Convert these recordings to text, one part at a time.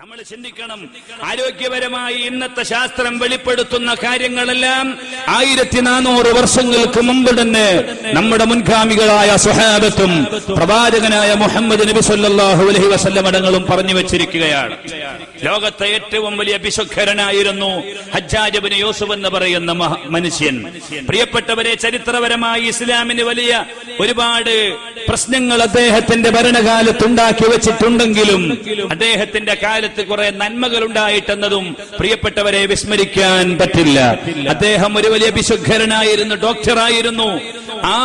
നമ്മൾ ചിന്തിക്കണം. ആരോഗ്യപരമായി ഇന്നത്തെ ശാസ്ത്രം വെളിപ്പെടുത്തുന്ന കാര്യങ്ങളെല്ലാം ആയിരത്തി നാനൂറ് വർഷങ്ങൾക്ക് മുമ്പ് തന്നെ നമ്മുടെ മുൻഗാമികളായ സുഹാബത്തും പ്രവാചകനായ മുഹമ്മദ് നബി സല്ലല്ലാഹു അലൈഹി വസല്ലം അടങ്ങളും പറഞ്ഞു വെച്ചിരിക്കുകയാണ്. ലോകത്തെ ഏറ്റവും വലിയ പിശുഖരനായിരുന്നു ഹജ്ജാജബിന് യൂസുഫ് എന്ന് പറയുന്ന മനുഷ്യൻ. പ്രിയപ്പെട്ടവരെ ചരിത്രപരമായി ഇസ്ലാമിന് വലിയ ഒരുപാട് പ്രശ്നങ്ങൾ അദ്ദേഹത്തിന്റെ ഭരണകാലത്ത് ഉണ്ടാക്കി വെച്ചിട്ടുണ്ടെങ്കിലും അദ്ദേഹത്തിന്റെ കാലത്ത് കുറെ നന്മകൾ ഉണ്ടായിട്ടെന്നതും പ്രിയപ്പെട്ടവരെ വിസ്മരിക്കാൻ പറ്റില്ല. അദ്ദേഹം ഒരു വലിയ വിശുദ്ധരനായിരുന്നു ഡോക്ടറായിരുന്നു. ആ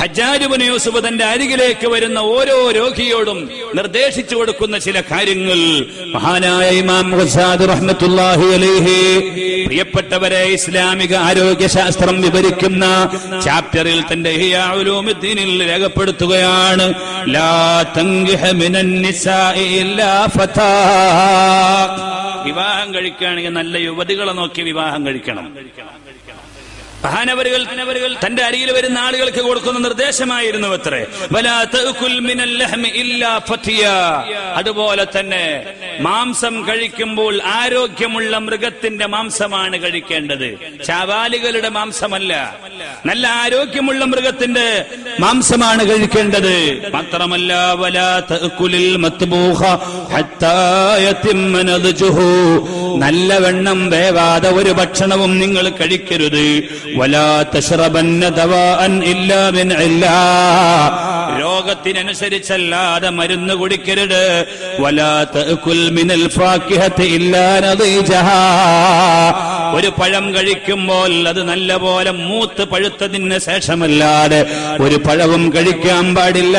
ഹജാരുബിന് യൂസുഫ് തന്റെ അരികിലേക്ക് വരുന്ന ഓരോ രോഗിയോടും നിർദ്ദേശിച്ചു കൊടുക്കുന്ന ചില കാര്യങ്ങൾ. മഹാനായ ഇമാം അലൈഹി പ്രിയപ്പെട്ടവരെ ഇസ്ലാമിക ആരോഗ്യശാസ്ത്രം വിവരിക്കുന്ന ചാപ്റ്ററിൽ തന്റെ ഇഹ്യാ ഉലൂമുദ്ദീനിൽ രേഖപ്പെടുത്തുകയാണ്. ലാ വിവാഹം കഴിക്കുകയാണെങ്കിൽ നല്ല യുവതികളെ നോക്കി വിവാഹം കഴിക്കണം. മഹാനവരുകൾ തന്റെ അരികിൽ വരുന്ന ആളുകൾക്ക് കൊടുക്കുന്ന നിർദ്ദേശമായിരുന്നു അതുപോലെ തന്നെ മാംസം കഴിക്കുമ്പോൾ ആരോഗ്യമുള്ള മൃഗത്തിന്റെ മാംസമാണ് കഴിക്കേണ്ടത്. ചാവാലികളുടെ മാംസമല്ല. നല്ല ആരോഗ്യമുള്ള മൃഗത്തിന്റെ മാംസമാണ് കഴിക്കേണ്ടത്. മാത്രമല്ല നല്ല വെണ്ണം വേവാതെ ഒരു ഭക്ഷണവും നിങ്ങൾ കഴിക്കരുത്. വലാ تشربن ദവാഅൻ ഇല്ലാ من ഇല്ലാ. രോഗത്തിനനുസരിച്ചല്ലാതെ മരുന്ന് കുടിക്കരുത്. വലാ തഅകുൽ മിനൽ ഫാക്കിഹത്ത് ഇല്ലാ നദീജഹാ. ഒരു പഴം കഴിക്കുമ്പോൾ അത് നല്ലപോലെ മൂത്ത് പഴുത്തതിന് ശേഷമല്ലാതെ ഒരു പഴവും കഴിക്കാൻ പാടില്ല.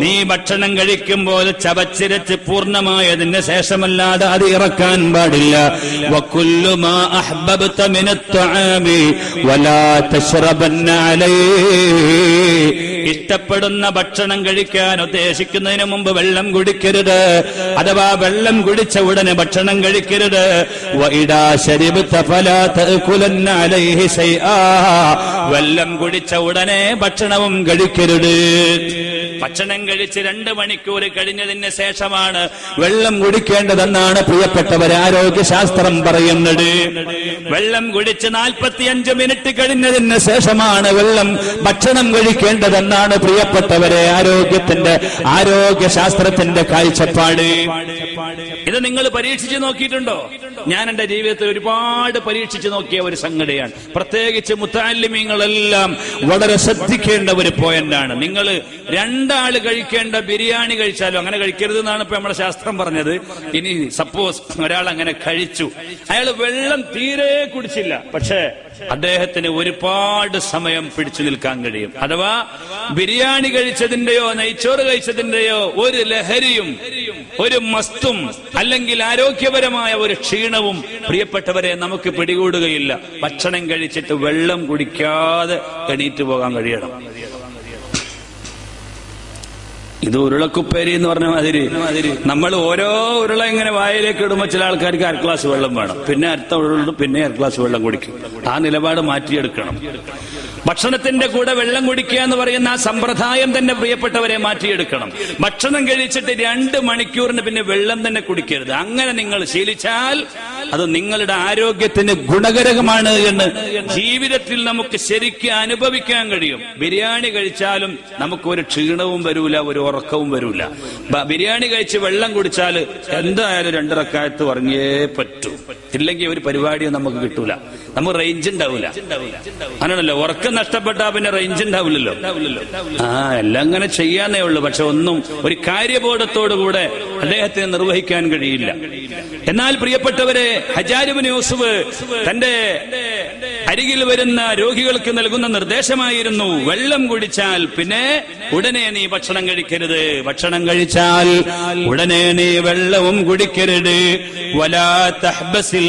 നീ ഭക്ഷണം കഴിക്കുമ്പോൾ ചവച്ചിരച്ച് പൂർണമായതിന് ശേഷമല്ലാതെ അത് ഇറക്കാൻ പാടില്ല. വക്കുല്ലു ഇഷ്ടപ്പെടുന്ന ഭക്ഷണം കഴിക്കാൻ ഉദ്ദേശിക്കുന്നതിന് മുമ്പ് വെള്ളം കുടിക്കരുത്. അഥവാ വെള്ളം കുടിച്ച ഉടനെ ഭക്ഷണം കഴിക്കരുത്. വെള്ളം കുടിച്ച ഉടനെ ഭക്ഷണവും കഴിക്കരുത്. ഭക്ഷണം കഴിച്ച് രണ്ട് മണിക്കൂർ കഴിഞ്ഞതിന് ശേഷമാണ് വെള്ളം കുടിക്കേണ്ടതെന്നാണ് പ്രിയപ്പെട്ടവർ ആരോഗ്യശാസ്ത്രം പറയുന്നത്. വെള്ളം കുടിച്ച് നാൽപ്പത്തിയഞ്ച് മിനിറ്റ് കഴിഞ്ഞതിന് ശേഷമാണ് വെള്ളം ഭക്ഷണം കഴിക്കേണ്ടതെന്നാണ് പ്രിയപ്പെട്ടവരെ ആരോഗ്യത്തിന്റെ ആരോഗ്യശാസ്ത്രത്തിന്റെ കാഴ്ചപ്പാട്. ഇത് നിങ്ങൾ പരീക്ഷിച്ച് നോക്കിയിട്ടുണ്ടോ? ഞാൻ എന്റെ ജീവിതത്തിൽ ഒരുപാട് പരീക്ഷിച്ചു നോക്കിയ ഒരു സംഘടനയാണ് പ്രത്യേകിച്ച് മുത്താലിമ്യങ്ങളെല്ലാം വളരെ ശ്രദ്ധിക്കേണ്ട ഒരു പോയിന്റാണ്. നിങ്ങൾ രണ്ടാൾ കഴിക്കേണ്ട ബിരിയാണി കഴിച്ചാലും അങ്ങനെ കഴിക്കരുത് എന്നാണ് ഇപ്പൊ നമ്മുടെ ശാസ്ത്രം പറഞ്ഞത്. ഇനി സപ്പോസ് ഒരാൾ അങ്ങനെ കഴിച്ചു. അയാൾ വെള്ളം തീരെ കുടിച്ചില്ല. പക്ഷേ അദ്ദേഹത്തിന് ഒരുപാട് സമയം പിടിച്ചു നിൽക്കാൻ കഴിയും. അഥവാ ബിരിയാണി കഴിച്ചതിന്റെയോ നെയ്ച്ചോറ് കഴിച്ചതിന്റെയോ ഒരു ലഹരിയും ഒരു മസ്തും അല്ലെങ്കിൽ ആരോഗ്യപരമായ ഒരു ക്ഷീണവും പ്രിയപ്പെട്ടവരെ നമുക്ക് പിടികൂടുകയില്ല. ഭക്ഷണം കഴിച്ചിട്ട് വെള്ളം കുടിക്കാതെ എണീറ്റ് പോകാൻ കഴിയണം. ഇത് ഉരുളക്കുപ്പേരി എന്ന് പറഞ്ഞ മാതിരി. നമ്മൾ ഓരോ ഉരുള ഇങ്ങനെ വായിലേക്ക് ഇടുമ്പോൾ ചില ആൾക്കാർക്ക് അര ഗ്ലാസ് വെള്ളം വേണം. പിന്നെ അടുത്ത ഉരുളും പിന്നെ അര ഗ്ലാസ് വെള്ളം കുടിക്കും. ആ നിലപാട് മാറ്റിയെടുക്കണം. ഭക്ഷണത്തിന്റെ കൂടെ വെള്ളം കുടിക്കുക എന്ന് പറയുന്ന ആ സമ്പ്രദായം തന്നെ പ്രിയപ്പെട്ടവരെ മാറ്റിയെടുക്കണം. ഭക്ഷണം കഴിച്ചിട്ട് രണ്ട് മണിക്കൂറിന് പിന്നെ വെള്ളം തന്നെ കുടിക്കരുത്. അങ്ങനെ നിങ്ങൾ ശീലിച്ചാൽ അത് നിങ്ങളുടെ ആരോഗ്യത്തിന് ഗുണകരകമാണ് എന്ന് ജീവിതത്തിൽ നമുക്ക് ശരിക്കും അനുഭവിക്കാൻ കഴിയും. ബിരിയാണി കഴിച്ചാലും നമുക്ക് ഒരു ക്ഷീണവും വരൂല ഒരു ഉറക്കവും വരൂല. ബിരിയാണി കഴിച്ച് വെള്ളം കുടിച്ചാൽ എന്തായാലും രണ്ടിറക്കായത്ത് ഉറങ്ങിയേ പറ്റൂ. ഇല്ലെങ്കിൽ ഒരു പരിപാടിയും നമുക്ക് കിട്ടൂല. നമുക്ക് റേഞ്ച് ഉണ്ടാവില്ല അങ്ങനെയാണല്ലോ ഉറക്കം നഷ്ടപ്പെട്ടാ പിന്നെ റേഞ്ച് ഉണ്ടാവില്ലല്ലോ. ആ എല്ലാം അങ്ങനെ ചെയ്യാന്നേ ഉള്ളൂ. പക്ഷെ ഒന്നും ഒരു കാര്യബോധത്തോടുകൂടെ അദ്ദേഹത്തിന് നിർവഹിക്കാൻ കഴിയില്ല. എന്നാൽ പ്രിയപ്പെട്ടവരെ ഹജാരുബിൻ യൂസുഫ് തന്റെ അരികിൽ വരുന്ന രോഗികൾക്ക് നൽകുന്ന നിർദ്ദേശമായിരുന്നു വെള്ളം കുടിച്ചാൽ പിന്നെ ഉടനെ നീ ഭക്ഷണം കഴിക്കരുത് ഭക്ഷണം കഴിച്ചാൽ ഉടനെ നീ വെള്ളവും കുടിക്കരുത് വലാ തഹ്ബസിൽ.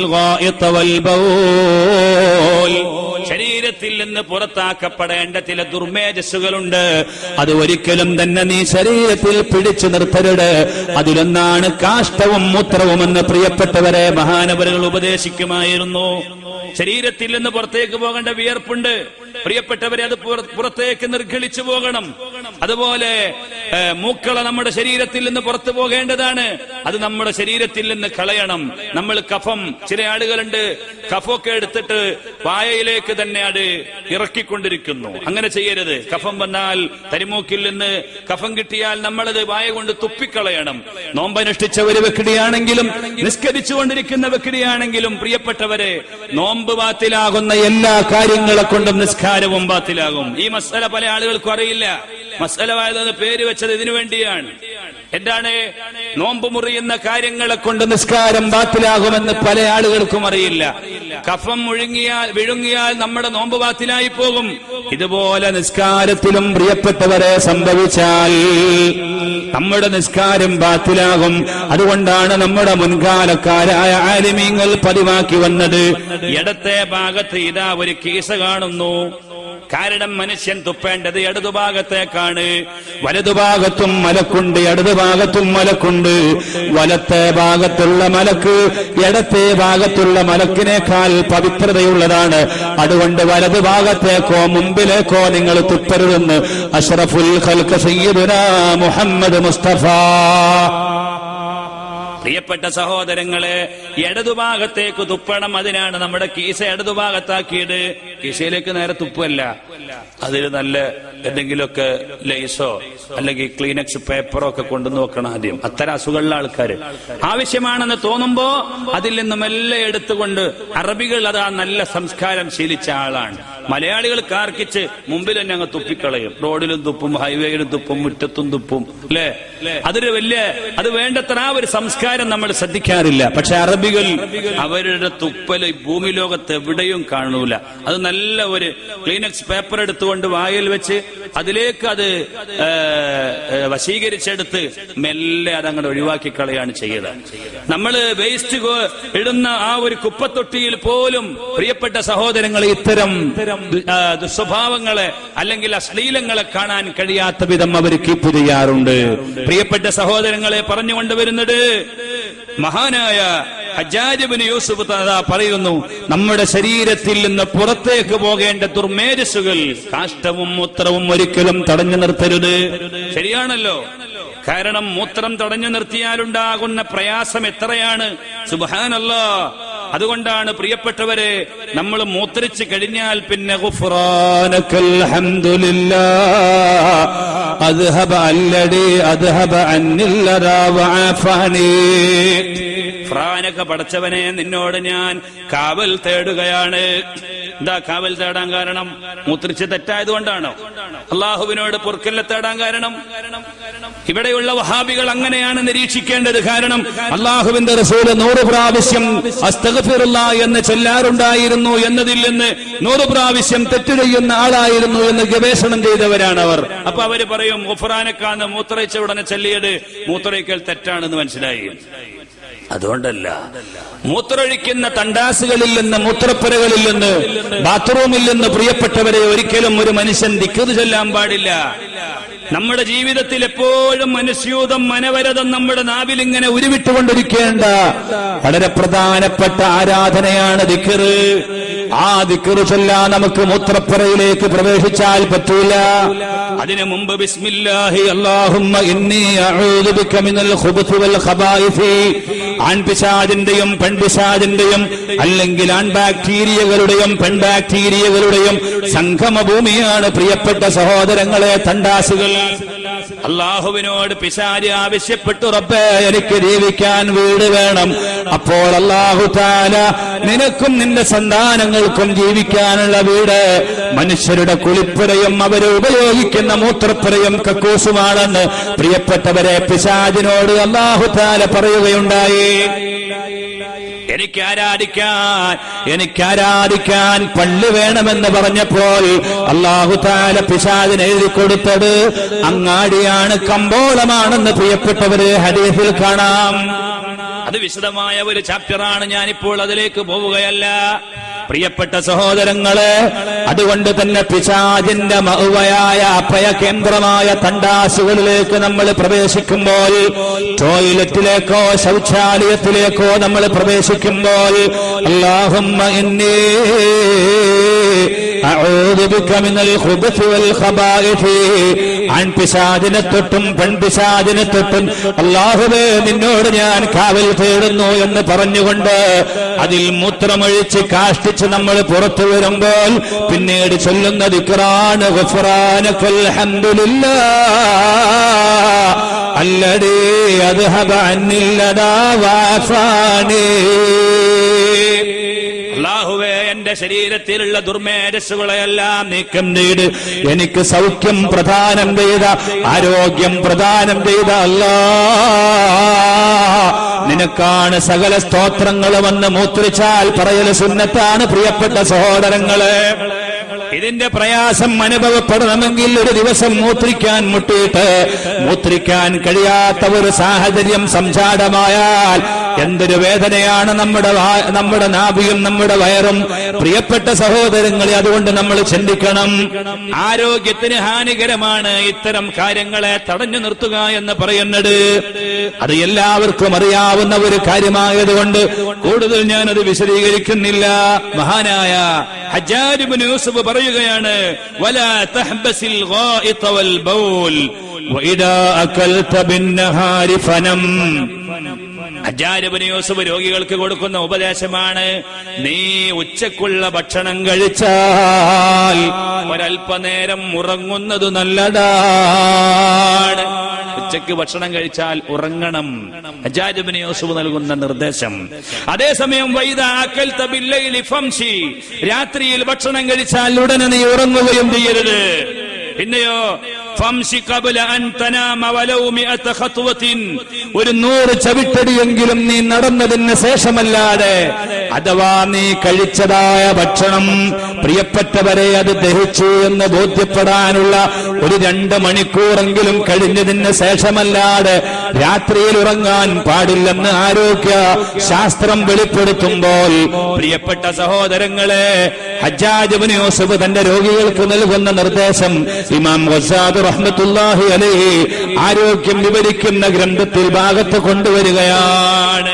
ശരീരത്തിൽ നിന്ന് പുറത്താക്കപ്പെടേണ്ട ചില ദുർമേജസ്സുകളുണ്ട്. അത് ഒരിക്കലും തന്നെ നീ ശരീരത്തിൽ പിടിച്ചു നിർത്തരുത്. അതിലൊന്നാണ് കാഷ്ടവും മൂത്രവും എന്ന് പ്രിയപ്പെട്ടവരെ മഹാനവരുകൾ ഉപദേശിക്കുമായിരുന്നു. ശരീരത്തിൽ നിന്ന് പുറത്തേക്ക് പോകേണ്ട വിയർപ്പുണ്ട്. പ്രിയപ്പെട്ടവരെ അത് പുറത്തേക്ക് നിർഗളിച്ചു പോകണം. അതുപോലെ മൂക്കള നമ്മുടെ ശരീരത്തിൽ നിന്ന് പുറത്തു പോകേണ്ടതാണ്. അത് നമ്മുടെ ശരീരത്തിൽ നിന്ന് കളയണം. നമ്മൾ കഫം ചില ആളുകളുണ്ട് കഫൊക്കെ എടുത്തിട്ട് വായയിലേക്ക് തന്നെ അത് ഇറക്കിക്കൊണ്ടിരിക്കുന്നു. അങ്ങനെ ചെയ്യരുത്. കഫം വന്നാൽ തരിമൂക്കിൽ നിന്ന് കഫം കിട്ടിയാൽ നമ്മളത് വായ കൊണ്ട് തുപ്പിക്കളയണം. നോമ്പനുഷ്ഠിച്ച ഒരു വ്യക്തിയാണെങ്കിലും നിസ്കരിച്ചുകൊണ്ടിരിക്കുന്ന വ്യക്തിയാണെങ്കിലും പ്രിയപ്പെട്ടവരെ നോമ്പ് ബാത്തിലാകുന്ന എല്ലാ കാര്യങ്ങളെ കൊണ്ടും നിസ്കാരവും ബാത്തിലാകും. ഈ മസല പല ആളുകൾക്കും അറിയില്ല. മസല വായത് പേര് വെച്ചത് ഇതിനു വേണ്ടിയാണ്. എന്താണ്? നോമ്പ് മുറിയുന്ന കാര്യങ്ങളെ കൊണ്ട് നിസ്കാരം ബാത്തിലാകുമെന്ന് പല ആളുകൾക്കും അറിയില്ല. കഫം മുഴുങ്ങിയാൽ വിഴുങ്ങിയാൽ നമ്മുടെ നോമ്പ് ബാത്തിലായി പോകും. ഇതുപോലെ നിസ്കാരത്തിലും പ്രിയപ്പെട്ടവരെ സംഭവിച്ചാൽ നമ്മുടെ നിസ്കാരം ബാത്തിലാകും. അതുകൊണ്ടാണ് നമ്മുടെ മുൻകാലക്കാരായ ആലിമീങ്ങൾ പതിവാക്കി വന്നത്. ഇടത്തെ ഭാഗത്ത് ഇതാ ഒരു കേസ് കാണുന്നു. കാരണം മനുഷ്യൻ തുപ്പേണ്ടത് ഇടതുഭാഗത്തേക്കാണ്. വലതുഭാഗത്തും മലക്കുണ്ട് ഇടതുഭാഗത്തും മലക്കുണ്ട്. വലത്തെ ഭാഗത്തുള്ള മലക്ക് ഇടത്തെ ഭാഗത്തുള്ള മലക്കിനേക്കാൾ പവിത്രതയുള്ളതാണ്. അതുകൊണ്ട് വലതു ഭാഗത്തേക്കോ മുമ്പിലേക്കോ നിങ്ങൾ തുപ്പരുതെന്ന് അഷറഫുൽ മുഹമ്മദ് മുസ്തഫ. പ്രിയപ്പെട്ട സഹോദരങ്ങളെ ഇടതുഭാഗത്തേക്ക് തുപ്പണം അതിനാണ് നമ്മുടെ കീശ ഇടതുഭാഗത്താക്കിയത്. കീശയിലേക്ക് നേരെ തുപ്പല്ല. അതിൽ നല്ല എന്തെങ്കിലുമൊക്കെ ലൈസോ അല്ലെങ്കിൽ ക്ലീനക്സ് പേപ്പറോ ഒക്കെ കൊണ്ടുവന്ന് വെക്കണം ആദ്യം. അത്തരം അസുഖമുള്ള ആൾക്കാർ ആവശ്യമാണെന്ന് തോന്നുമ്പോ അതിൽ നിന്നും എല്ലാം എടുത്തുകൊണ്ട് അറബികൾ അത് ആ നല്ല സംസ്കാരം ശീലിച്ച ആളാണ്. മലയാളികൾ കാർക്കിച്ച് മുമ്പിൽ തന്നെ അങ്ങ് തുപ്പിക്കളയും. റോഡിലും തുപ്പും ഹൈവേയിലും തുപ്പും മുറ്റത്തും തുപ്പും. അല്ലേ? അതൊരു വലിയ അത് വേണ്ടത്ര ആ ഒരു സംസ്കാരം നമ്മൾ ശ്രദ്ധിക്കാറില്ല. പക്ഷെ അറബികൾ അവരുടെ തുപ്പൽ ഭൂമി ലോകത്ത് എവിടെയും കാണൂല. അത് നല്ല ഒരു ക്ലീനക്സ് പേപ്പർ എടുത്തുകൊണ്ട് വായിൽ വെച്ച് അതിലേക്ക് അത് വശീകരിച്ചെടുത്ത് മെല്ലെ അതങ്ങോട്ട് ഒഴിവാക്കി കളയാണ് ചെയ്യുന്നത് നമ്മൾ വേസ്റ്റ് ഇടുന്ന ആ ഒരു കുപ്പത്തൊട്ടിയിൽ പോലും പ്രിയപ്പെട്ട സഹോദരങ്ങൾ ഇത്തരം ദുസ്വഭാവങ്ങളെ അല്ലെങ്കിൽ അശ്ലീലങ്ങളെ കാണാൻ കഴിയാത്ത വിധം അവർ കീപ്പ് ചെയ്യാറുണ്ട്. പ്രിയപ്പെട്ട സഹോദരങ്ങളെ പറഞ്ഞുകൊണ്ടുവരുന്നത് മഹാനായ ഹജാജിബിന് യൂസുഫ് താ പറയുന്നു നമ്മുടെ ശരീരത്തിൽ നിന്ന് പുറത്തേക്ക് പോകേണ്ട ദുർമേജസ്സുകൾ കാഷ്ടവും മൂത്രവും ഒരിക്കലും തടഞ്ഞു നിർത്തരുത്. ശരിയാണല്ലോ. കാരണം മൂത്രം തടഞ്ഞു നിർത്തിയാലുണ്ടാകുന്ന പ്രയാസം എത്രയാണ്? സുബാനല്ലോ അതുകൊണ്ടാണ് പ്രിയപ്പെട്ടവരെ നമ്മൾ മൂത്രിച്ച് കഴിഞ്ഞാൽ പിന്നെ അദ്ഹബ പടച്ചവനെ നിന്നോട് ഞാൻ കാവൽ തേടുകയാണ്. എന്താ കാവൽ തേടാൻ കാരണം? മൂത്രിച്ച് തെറ്റായത് കൊണ്ടാണോ അള്ളാഹുവിനോട് പൊറുക്കല്ല തേടാൻ കാരണം? ഇവിടെയുള്ള വഹാബികൾ അങ്ങനെയാണ് നിരീക്ഷിക്കേണ്ടത്. കാരണം അള്ളാഹുവിന്റെ റസൂൽ നൂറ് പ്രാവശ്യം അസ്തഗഫിറുള്ള എന്ന് ചെല്ലാറുണ്ടായിരുന്നു എന്നതിൽ നിന്ന് നൂറ് പ്രാവശ്യം തെറ്റ് ചെയ്യുന്ന ആളായിരുന്നു എന്ന് ഗവേഷണം ചെയ്തവരാണ് അവർ. അപ്പൊ അവർ പറയും ഗുഫറാനക്കാന്ന് മൂത്രയിച്ച ഉടനെ ചെല്ലിയത് മൂത്രയിക്കൽ തെറ്റാണെന്ന് മനസ്സിലായി. അതുകൊണ്ടല്ല. മൂത്രൊഴിക്കുന്ന തണ്ടാസുകളിൽ നിന്ന് മൂത്രപ്പുരകളിൽ നിന്ന് ബാത്റൂമിൽ നിന്ന് പ്രിയപ്പെട്ടവരെ ഒരിക്കലും ഒരു മനുഷ്യൻ ദിക്കത് ചെല്ലാൻ പാടില്ല. നമ്മുടെ ജീവിതത്തിൽ എപ്പോഴും മനുഷ്യൂതം മനവരതം നമ്മുടെ നാവിൽ ഇങ്ങനെ ഉരുവിട്ടുകൊണ്ടിരിക്കേണ്ട വളരെ പ്രധാനപ്പെട്ട ആരാധനയാണ് ദിക്കറ് ആ ദിക്കറ് ചൊല്ലാൻ നമുക്ക് മൂത്രപ്പുരയിലേക്ക് പ്രവേശിച്ചാൽ പറ്റൂല. അതിനു മുമ്പ് ബിസ്മില്ലാഹി അല്ലാഹുമ്മ ഇന്നി അഊദു ബിക മിനൽ ഖുബുതി വൽ ഖബായിസി ആൺപിശാചിന്റെയും പെൺപിശാചിന്റെയും അല്ലെങ്കിൽ ആൺ ബാക്ടീരിയകളുടെയും പെൺ ബാക്ടീരിയകളുടെയും സംഗമ ഭൂമിയാണ് പ്രിയപ്പെട്ട സഹോദരങ്ങളെ തണ്ടാസുകൾ. അള്ളാഹുവിനോട് പിശാരി ആവശ്യപ്പെട്ടു റബ്ബേ എനിക്ക് ജീവിക്കാൻ വീട് വേണം. അപ്പോൾ അള്ളാഹു താല നിനക്കും നിന്റെ സന്താനങ്ങൾക്കും ജീവിക്കാനുള്ള വീട് മനുഷ്യരുടെ കുളിപ്പുരയും അവരെ ഉപയോഗിക്കുന്ന മൂത്രപ്പുരയും കക്കൂസുമാണെന്ന് പ്രിയപ്പെട്ടവരെ പിശാജിനോട് അള്ളാഹു താല പറയുകയുണ്ടായി. എനിക്ക് ആരാധിക്കാൻ എനിക്ക് ആരാധിക്കാൻ പള്ളി വേണമെന്ന് പറഞ്ഞപ്പോൾ അള്ളാഹു താല പിശാദിന് എഴുതി കൊടുത്തത് അങ്ങാടിയാണ് കമ്പോളമാണെന്ന് പ്രിയപ്പെട്ടവര് ഹരീഫിൽ കാണാം. അത് വിശദമായ ഒരു ചാപ്റ്ററാണ് ഞാനിപ്പോൾ അതിലേക്ക് പോവുകയല്ല. പ്രിയപ്പെട്ട സഹോദരങ്ങളെ അതുകൊണ്ട് തന്നെ പിശാചിന്റെ മഹുവയായ അഭയ കേന്ദ്രമായ തണ്ടാസുകളിലേക്ക് നമ്മൾ പ്രവേശിക്കുമ്പോൾ ടോയ്ലറ്റിലേക്കോ ശൗചാലയത്തിലേക്കോ നമ്മൾ പ്രവേശിക്കുമ്പോൾ അള്ളാഹുമ്മ എന്നേ أعوذ ബിക മിനൽ ഖുബുസ് വൽ ഖബായിഥി ആൺ പിശാചിനെ തൊട്ടും പെൺപിശാചിനെ തൊട്ടും അള്ളാഹുവേ നിന്നോട് ഞാൻ കാവൽ തേടുന്നു എന്ന് പറഞ്ഞുകൊണ്ട് അതിൽ മൂത്രമൊഴിച്ച് കാഷ്ടിച്ച് നമ്മൾ പുറത്തു വരുമ്പോൾ പിന്നീട് ചൊല്ലുന്ന അല്ലടേ അദ്ഹബ അന്നില്ലദാ വാഫാനേ. അള്ളാഹുവേ എന്റെ ശരീരത്തിലുള്ള ദുർമേരസുകളെല്ലാം നീക്കം ചെയ്ത് എനിക്ക് സൗഖ്യം പ്രദാനം ചെയ്ത ആരോഗ്യം പ്രദാനം ചെയ്ത അല്ലാ. നിനക്കാണ് സകല സ്തോത്രങ്ങൾ വന്ന് മൂത്രിച്ചാൽ പറയൽ സുന്നത്താണ് പ്രിയപ്പെട്ട സഹോദരങ്ങളെ. ഇതിന്റെ പ്രയാസം അനുഭവപ്പെടണമെങ്കിൽ ഒരു ദിവസം മൂത്രിക്കാൻ മുട്ടിയിട്ട് മൂത്രിക്കാൻ കഴിയാത്ത ഒരു സാഹചര്യം സംജാടമായാൽ എന്തൊരു വേദനയാണ് നമ്മുടെ നമ്മുടെ നാഭിയും നമ്മുടെ വയറും. പ്രിയപ്പെട്ട സഹോദരങ്ങളെ അതുകൊണ്ട് നമ്മൾ ചിന്തിക്കണം. ആരോഗ്യത്തിന് ഹാനികരമാണ് ഇത്തരം കാര്യങ്ങളെ തടഞ്ഞു നിർത്തുക എന്ന് പറയുന്നത്. അത് എല്ലാവർക്കും അറിയാവുന്ന ഒരു കാര്യമായതുകൊണ്ട് കൂടുതൽ ഞാനത് വിശദീകരിക്കുന്നില്ല. മഹാനായ ഹജ്ജാരിബിൻ യൂസഫ് പറയുകയാണ് വലാ തഹ്ബസിൽ ഗായിത വൽ ബൗൽ വഇദാ അകൽത നഹാരി ഫനം. ഹജ്ജാരിബിന് യൂസഫ് രോഗികൾക്ക് കൊടുക്കുന്ന ഉപദേശമാണ് നീ ഉച്ചക്കുള്ള ഭക്ഷണം കഴിച്ചാൽ ഒരൽപനേരം ഉറങ്ങുന്നത് നല്ലതാണ്. ഉച്ചയ്ക്ക് ഭക്ഷണം കഴിച്ചാൽ ഉറങ്ങണം. ഹജ്ജാരിബിന് യൂസുഫ് നൽകുന്ന നിർദ്ദേശം. അതേസമയം രാത്രിയിൽ ഭക്ഷണം കഴിച്ചാൽ ഉടനെ നീ ഉറങ്ങുകയും ചെയ്യരുത്. പിന്നെയോ ഒരു നൂറ് ചവിട്ടടിയെങ്കിലും നീ നടന്നതിന് ശേഷമല്ലാതെ അഥവാ നീ കഴിച്ചതായ ഭക്ഷണം പ്രിയപ്പെട്ടവരെ അത് ദഹിച്ചു എന്ന് ബോധ്യപ്പെടാനുള്ള ഒരു രണ്ട് മണിക്കൂറെങ്കിലും കഴിഞ്ഞതിന് ശേഷമല്ലാതെ രാത്രിയിൽ ഉറങ്ങാൻ പാടില്ലെന്ന് ആരോഗ്യ ശാസ്ത്രം വെളിപ്പെടുത്തുമ്പോൾ പ്രിയപ്പെട്ട സഹോദരങ്ങളെ ഹജ്ജാജ് യൂസഫ് തന്റെ രോഗികൾക്ക് നൽകുന്ന നിർദ്ദേശം ഇമാം ഗസാദ് റഹ്മത്തുല്ലാഹി അലൈഹി ആരോഗ്യം വിവരിക്കുന്ന ഗ്രന്ഥത്തിൽ ഭാഗത്ത് കൊണ്ടുവരികയാണ്.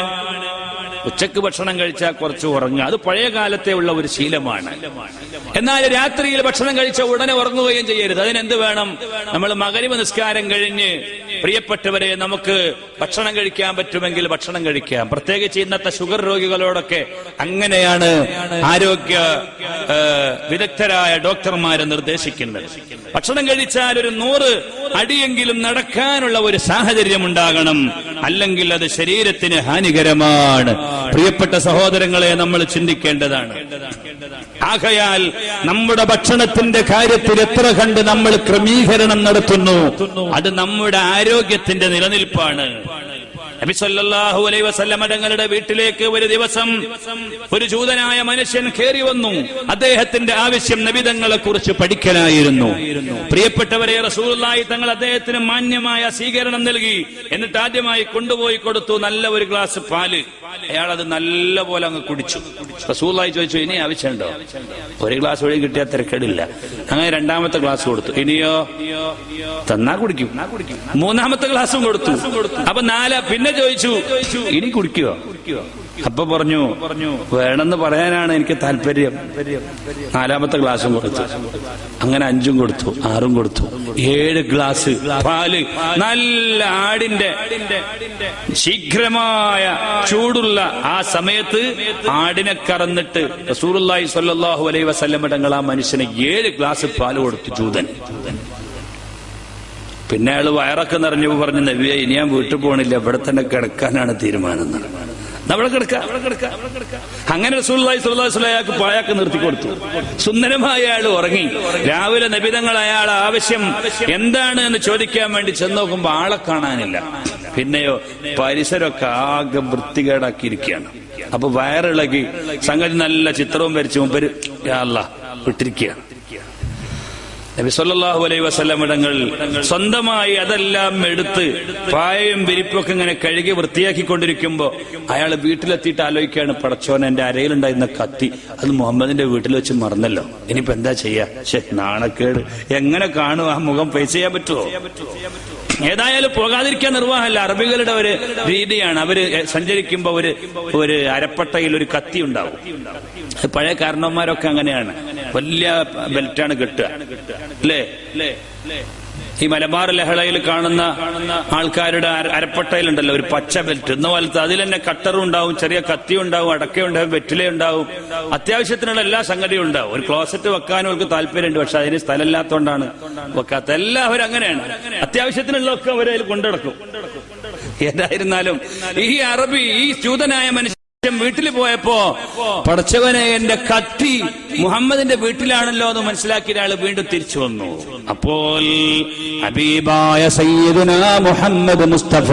ഉച്ചയ്ക്ക് ഭക്ഷണം കഴിച്ചാൽ കുറച്ച് ഉറങ്ങുക. അത് പഴയ കാലത്തെ ഉള്ള ഒരു ശീലമാണ്. എന്നാൽ രാത്രിയിൽ ഭക്ഷണം കഴിച്ച ഉടനെ ഉറങ്ങുകയും ചെയ്യരുത്. അതിനെന്ത് വേണം? നമ്മൾ മകരിവ് നിസ്കാരം കഴിഞ്ഞ് പ്രിയപ്പെട്ടവരെ നമുക്ക് ഭക്ഷണം കഴിക്കാൻ പറ്റുമെങ്കിൽ ഭക്ഷണം കഴിക്കാം. പ്രത്യേകിച്ച് ഇന്നത്തെ ഷുഗർ രോഗികളോടൊക്കെ അങ്ങനെയാണ് ആരോഗ്യ വിദഗ്ധരായ ഡോക്ടർമാരെ നിർദ്ദേശിക്കുന്നത്. ഭക്ഷണം കഴിച്ചാൽ ഒരു നൂറ് അടിയെങ്കിലും നടക്കാനുള്ള ഒരു സാഹചര്യം ഉണ്ടാകണം. അല്ലെങ്കിൽ അത് ശരീരത്തിന് ഹാനികരമാണ്. പ്രിയപ്പെട്ട സഹോദരങ്ങളെ നമ്മൾ ചിന്തിക്കേണ്ടതാണ്. ആകയാൽ നമ്മുടെ ഭക്ഷണത്തിന്റെ കാര്യത്തിൽ എത്ര കണ്ട് നമ്മൾ ക്രമീകരണം നടത്തുന്നു. അത് നമ്മുടെ ആരോഗ്യത്തിന്റെ നിലനിൽപ്പാണ്. നബി സല്ലല്ലാഹു അലൈഹി വസല്ലമ തങ്ങളുടെ വീട്ടിലേക്ക് ഒരു ദിവസം ഒരു ജൂതനായ മനുഷ്യൻ കയറി വന്നു. അദ്ദേഹത്തിന്റെ ആവശ്യം നബിതങ്ങളെ കുറിച്ച് പഠിക്കലായിരുന്നു. പ്രിയപ്പെട്ടവരെ റസൂലുള്ളാഹി തങ്ങൾ അദ്ദേഹത്തിന് മാന്യമായ സ്വീകരണം നൽകി. എന്നിട്ട് ആദ്യമായി കൊണ്ടുപോയി കൊടുത്തു നല്ല ഒരു ഗ്ലാസ് പാൽ. അയാൾ അത് നല്ല പോലെ അങ്ങ് കുടിച്ചു. റസൂലുള്ളാഹി ചോദിച്ചു ഇനി ആവശ്യമുണ്ടോ? ഒരു ഗ്ലാസ് വഴി കിട്ടിയാൽ തിരക്കേടില്ല അങ്ങനെ രണ്ടാമത്തെ ഗ്ലാസ് കൊടുത്തു. ഇനിയോ? തന്നാ കുടിക്കും. മൂന്നാമത്തെ ഗ്ലാസും കൊടുത്തു. അപ്പൊ നാല പിന്നെ ചോദിച്ചു. ഇനി കുടിക്കുക. അപ്പൊ പറഞ്ഞു വേണമെന്ന് പറയാനാണ് എനിക്ക് താല്പര്യം. നാലാമത്തെ ഗ്ലാസും കൊടുത്തു അങ്ങനെ അഞ്ചും കൊടുത്തു ആറും കൊടുത്തു. ഏഴ് ഗ്ലാസ് പാൽ. നല്ല ആടിന്റെ ശീഘ്രമായ ചൂടുള്ള ആ സമയത്ത് ആടിനെ കറന്നിട്ട് റസൂലുള്ളാഹി സ്വല്ലല്ലാഹു അലൈ വസല്ലം തങ്ങൾ ആ മനുഷ്യന് ഏഴ് ഗ്ലാസ് പാൽ കൊടുത്തു ജൂതൻ പിന്നെ അയാൾ വയറൊക്കെ നിറഞ്ഞപ്പോ പറഞ്ഞു നബിയെ ഇനി ഞാൻ വീട്ടിൽ പോകണില്ല ഇവിടെ തന്നെ കിടക്കാനാണ് തീരുമാനം. നമ്മൾ കിടക്കാം. അങ്ങനെ അയാൾക്ക് പായൊക്കെ നിർത്തി കൊടുത്തു. സുന്ദരമായ അയാൾ ഉറങ്ങി. രാവിലെ നബിതങ്ങൾ അയാൾ ആവശ്യം എന്താണ് എന്ന് ചോദിക്കാൻ വേണ്ടി ചെന്ന് നോക്കുമ്പോ ആളെ കാണാനില്ല. പിന്നെയോ പരിസരമൊക്കെ ആകെ വൃത്തികേടാക്കിയിരിക്കുകയാണ്. അപ്പൊ വയറിളകി സംഗതി നല്ല ചിത്രവും വരച്ച് മുമ്പ് വിട്ടിരിക്കുകയാണ് നബി സല്ലല്ലാഹു അലൈഹി വസല്ലം ഇടങ്ങൾ സ്വന്തമായി അതെല്ലാം എടുത്ത് പായയും വിരിപ്പൊക്കെ ഇങ്ങനെ കഴുകി വൃത്തിയാക്കിക്കൊണ്ടിരിക്കുമ്പോ അയാൾ വീട്ടിലെത്തിയിട്ട് ആലോചിക്കുകയാണ് പടച്ചോൻ എന്റെ അരയിലുണ്ടായിരുന്ന കത്തി അത് മുഹമ്മദിന്റെ വീട്ടിൽ വെച്ച് മറന്നല്ലോ. ഇനിയിപ്പോ എന്താ ചെയ്യാ? നാണക്കേട്. എങ്ങനെ കാണും? ആ മുഖം ഫേസ് ചെയ്യാൻ പറ്റുമോ ഏതായാലും പോകാതിരിക്കാൻ നിർവാഹമല്ല. അറബികളുടെ ഒരു രീതിയാണ്. അവർ സഞ്ചരിക്കുമ്പോ ഒരു ഒരു അരപ്പട്ടയിൽ ഒരു കത്തി ഉണ്ടാവും. പഴയ കാരണവന്മാരൊക്കെ അങ്ങനെയാണ്. വലിയ ബെൽറ്റാണ് കെട്ടുക. അല്ലേ ഈ മലബാർ ലഹളയിൽ കാണുന്ന ആൾക്കാരുടെ അര- അരപ്പട്ടയിലുണ്ടല്ലോ ഒരു പച്ച ബെൽറ്റ്. എന്ന പോലത്തെ അതിൽ തന്നെ കട്ടറും ഉണ്ടാവും ചെറിയ കത്തി ഉണ്ടാവും അടക്കയുണ്ടാവും വെറ്റില ഉണ്ടാവും. അത്യാവശ്യത്തിനുള്ള എല്ലാ സംഗതിയും ഉണ്ടാവും. ഒരു ക്ലോസറ്റ് വെക്കാനും അവർക്ക് താല്പര്യമുണ്ട് പക്ഷെ അതിന് സ്ഥലമില്ലാത്തതുകൊണ്ടാണ് വെക്കാത്ത എല്ലാവരും അങ്ങനെയാണ്. അത്യാവശ്യത്തിനുള്ളതൊക്കെ അവരതിൽ കൊണ്ടുനടക്കും ഏതായിരുന്നാലും ഈ അറബി ഈ ചൂതനായ മനുഷ്യൻ വീട്ടിൽ പോയപ്പോ പടച്ചവനെ എന്റെ കത്തി മുഹമ്മദിന്റെ വീട്ടിലാണല്ലോ എന്ന് മനസ്സിലാക്കിയ ഒരാൾ വീണ്ടും തിരിച്ചു വന്നു. അപ്പോൾ ഹബീബായ സയ്യിദുന മുഹമ്മദ് മുസ്തഫ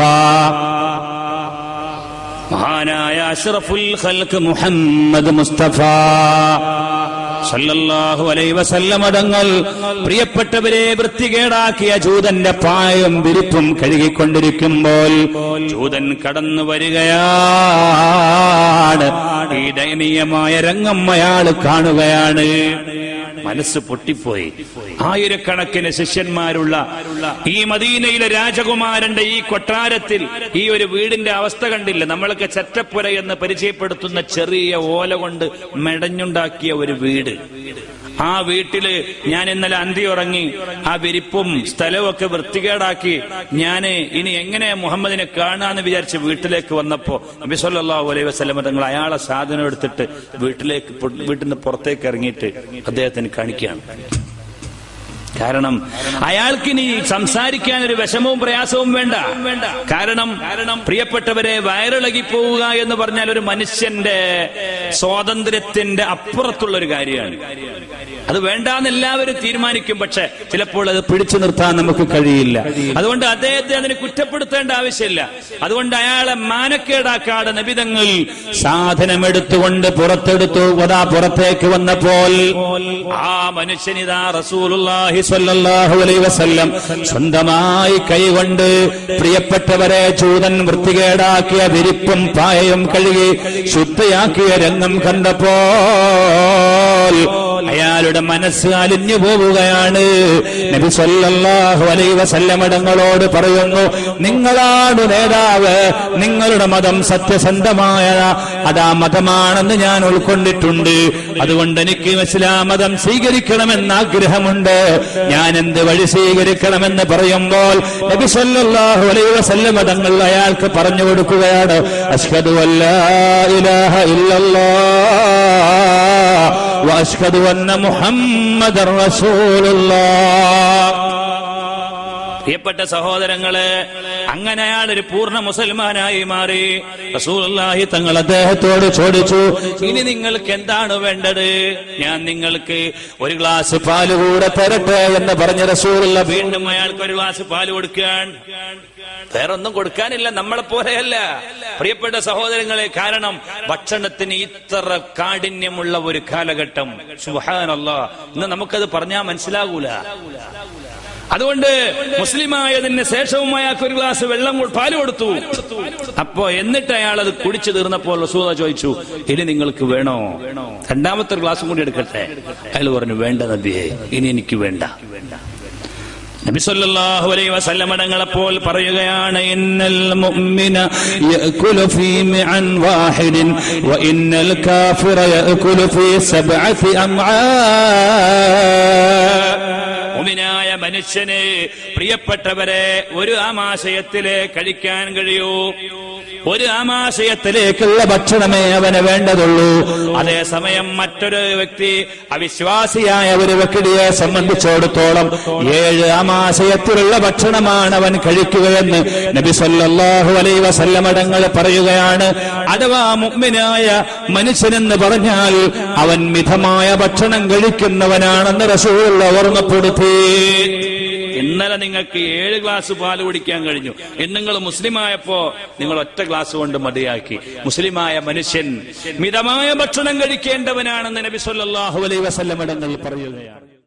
മഹാനായ അഷ്റഫുൽ ഖൽക്ക് മുഹമ്മദ് മുസ്തഫ സല്ലല്ലാഹു അലൈഹി വസല്ലം അടങ്ങൾ പ്രിയപ്പെട്ടവരെ വൃത്തികേടാക്കിയ ജൂതന്റെ പായം വിരിപ്പും കഴുകിക്കൊണ്ടിരിക്കുമ്പോൾ ജൂതൻ കടന്നു വരികയാണ്. ഈ ദയനീയമായ രംഗം അയാൾ കാണുകയാണ്. മനസ്സ് പൊട്ടിപ്പോയി. ആയിരക്കണക്കിന് ശിഷ്യന്മാരുള്ള ഈ മദീനയിലെ രാജകുമാരന്റെ ഈ കൊട്ടാരത്തിൽ ഈ ഒരു വീടിന്റെ അവസ്ഥ കണ്ടില്ല. നമ്മളൊക്കെ ചെറ്റപ്പുര എന്ന് പരിചയപ്പെടുത്തുന്ന ചെറിയ ഓല കൊണ്ട് മെടഞ്ഞുണ്ടാക്കിയ ഒരു വീട്. ആ വീട്ടിൽ ഞാൻ ഇന്നലെ അന്തി ഉറങ്ങി ആ വിരിപ്പും സ്ഥലവും ഒക്കെ വൃത്തികേടാക്കി. ഞാൻ ഇനി എങ്ങനെ മുഹമ്മദിനെ കാണാന്ന് വിചാരിച്ച് വീട്ടിലേക്ക് വന്നപ്പോ നബി സല്ലല്ലാഹു അലൈഹി തങ്ങൾ അയാളെ സാധനം എടുത്തിട്ട് വീട്ടിലേക്ക് വീട്ടിൽ നിന്ന് പുറത്തേക്ക് ഇറങ്ങിയിട്ട് അദ്ദേഹത്തിന് കാണിക്കുകയാണ്. കാരണം അയാൾക്കിനി സംസാരിക്കാൻ ഒരു വിഷമവും പ്രയാസവും വേണ്ട. കാരണം പ്രിയപ്പെട്ടവരെ വയറിളകി പോവുക എന്ന് പറഞ്ഞാൽ ഒരു മനുഷ്യന്റെ സ്വാതന്ത്ര്യത്തിന്റെ അപ്പുറത്തുള്ള ഒരു കാര്യമാണ്. അത് വേണ്ടാന്ന് എല്ലാവരും തീരുമാനിക്കും പക്ഷെ ചിലപ്പോൾ അത് പിടിച്ചു നിർത്താൻ നമുക്ക് കഴിയില്ല. അതുകൊണ്ട് അദ്ദേഹത്തെ അതിന് കുറ്റപ്പെടുത്തേണ്ട ആവശ്യമില്ല. അതുകൊണ്ട് അയാളെ മാനക്കേടാക്കാതെ നബിതങ്ങൾ സാധനമെടുത്തുകൊണ്ട് പുറത്തെടുത്തു. പുറത്തേക്ക് വന്നപ്പോൾ ആ മനുഷ്യനിതാ റസൂലുള്ളാഹി സ്വല്ലല്ലാഹു അലൈഹി വസല്ലം സ്വന്തമായി കൈകൊണ്ട് പ്രിയപ്പെട്ടവരെ ചൂതൻ വൃത്തികേടാക്കിയ വിരിപ്പും പായയും കഴുകി ശുദ്ധയാക്കിയ രംഗം കണ്ടപ്പോൾ അയാളുടെ മനസ്സ് അലിഞ്ഞു പോവുകയാണ്. നബി സല്ലല്ലാഹു അലൈഹി വസല്ലം ഇടങ്ങളോട് പറയുന്നു നിങ്ങളാണ് നേതാവ് നിങ്ങളുടെ മതം സത്യസന്ധമായ അതാ മതമാണെന്ന് ഞാൻ ഉൾക്കൊണ്ടിട്ടുണ്ട്. അതുകൊണ്ട് എനിക്ക് ഇസ്ലാം മതം സ്വീകരിക്കണമെന്ന് ആഗ്രഹമുണ്ട് ഞാൻ എന്ത് വഴി സ്വീകരിക്കണമെന്ന് പറയുമ്പോൾ നബി സല്ലല്ലാഹു അലൈഹി മതങ്ങൾ അയാൾക്ക് പറഞ്ഞു കൊടുക്കുകയാണ്. അഷ്ഹദു അല്ലാ അന്ന പ്രിയപ്പെട്ട സഹോദരങ്ങളെ അങ്ങനെ അയാൾ ഒരു പൂർണ മുസൽമാനായി മാറി. റസൂലുള്ളാഹി തങ്ങൾ അദ്ദേഹത്തോട് ചോദിച്ചു ഇനി നിങ്ങൾക്ക് എന്താണ് വേണ്ടത്? ഞാൻ നിങ്ങൾക്ക് ഒരു ഗ്ലാസ് പാൽ കൂടെ തരട്ടെ എന്ന് പറഞ്ഞ റസൂലുള്ള വീണ്ടും അയാൾക്ക് ഒരു ഗ്ലാസ് പാൽ കൊടുക്കാൻ. വേറൊന്നും കൊടുക്കാനില്ല നമ്മളെ പോലെയല്ല. പ്രിയപ്പെട്ട സഹോദരങ്ങളെ കാരണം ഭക്ഷണത്തിന് ഇത്ര കാഠിന്യമുള്ള ഒരു കാലഘട്ടം. സുഹാനല്ല ഇന്ന് നമുക്കത് പറഞ്ഞാൽ മനസ്സിലാകൂല. അതുകൊണ്ട് മുസ്ലിമായതിന് ശേഷവും അയാൾക്ക് ഒരു ഗ്ലാസ് വെള്ളം പാൽ കൊടുത്തു. അപ്പോ എന്നിട്ട് അയാൾ അത് കുടിച്ചു തീർന്നപ്പോൾ റസൂദ ചോദിച്ചു ഇനി നിങ്ങൾക്ക് വേണോ? രണ്ടാമത്തെ ഒരു ഗ്ലാസും കൂടി എടുക്കട്ടെ? അയാൾ പറഞ്ഞു വേണ്ട നബിയെ ഇനി എനിക്ക് വേണ്ട. നബി സല്ലല്ലാഹു അലൈഹി വസല്ലം തങ്ങളപ്പോൾ പറയുകയാണ് ഇന്നൽ മുഅ്മിന ഫീ വാഹിദിൻ വ ഇന്നൽ കാഫിറ ഫീ മുഅ്മിനായ മനുഷ്യന് പ്രിയപ്പെട്ടവരെ ഒരു ആമാശയത്തിലെ കഴിക്കാൻ കഴിയൂ. ഒരു ആമാശയത്തിലേക്കുള്ള ഭക്ഷണമേ അവന് വേണ്ടതുള്ളൂ. അതേസമയം മറ്റൊരു വ്യക്തി അവിശ്വാസിയായ ഒരു വ്യക്തിയെ സംബന്ധിച്ചിടത്തോളം ഏഴ് ആമാശയത്തിലുള്ള ഭക്ഷണമാണ് അവൻ കഴിക്കുകയെന്ന് നബി സല്ലല്ലാഹു അലൈഹി വസല്ലമടങ്ങൾ പറയുകയാണ്. അഥവാ മുഗ്മിനായ മനുഷ്യനെന്ന് പറഞ്ഞാൽ അവൻ മിതമായ ഭക്ഷണം കഴിക്കുന്നവനാണെന്ന് റസൂലുള്ള ഓർമ്മപ്പെടുത്തി. ഇന്നലെ നിങ്ങൾക്ക് ഏഴ് ഗ്ലാസ് പാൽ കുടിക്കാൻ കഴിഞ്ഞു. ഇന്ന് നിങ്ങൾ മുസ്ലിമായപ്പോ നിങ്ങൾ ഒറ്റ ഗ്ലാസ് കൊണ്ട് മതിയാക്കി. മുസ്ലിമായ മനുഷ്യൻ മിതമായ ഭക്ഷണം കഴിക്കേണ്ടവനാണെന്ന് നബി സല്ലാഹു അലൈഹി വസല്ലം ഇടങ്ങളിൽ പറയുകയാണ്.